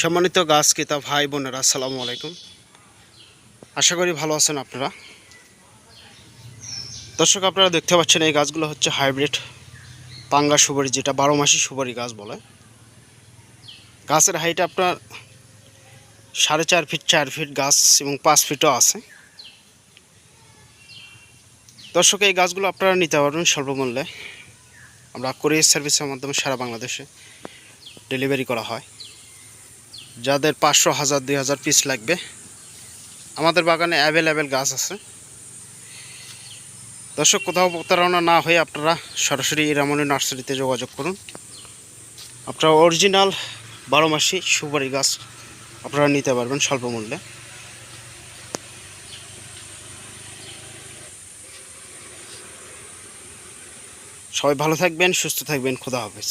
সম্মানিত গাছ কিতা ভাই বোনেরা, আসসালামু আলাইকুম। আশা করি ভালো আছেন আপনারা। দর্শক, আপনারা দেখতে পাচ্ছেন এই গাছগুলো হচ্ছে হাইব্রিড পাঙ্গা সুপারি, যেটা বারো মাসি সুপারি গাছ বলে। গাছের হাইট আপনার সাড়ে চার ফিট চার ফিট গাছ এবং পাঁচ ফিটও আছে। দর্শক, এই গাছগুলো আপনারা নিতে পারবেন স্বল্পমূল্যে। আমরা কোরিয়ার সার্ভিসের মাধ্যমে সারা বাংলাদেশে ডেলিভারি করা হয়। যাদের পাঁচশো হাজার, দুই হাজার পিস লাগবে। আমাদের বাগানে অ্যাভেলেবেল গাছ আছে। দর্শক, কোথাও প্রতারণা না হয়ে আপনারা সরাসরি রামনি নার্সারিতে যোগাযোগ করুন। আপনারা অরিজিনাল বারো মাসি সুপারি গাছ আপনারা নিতে পারবেন স্বল্প মূল্যে। সবাই ভালো থাকবেন, সুস্থ থাকবেন, খোদা হাফেজ।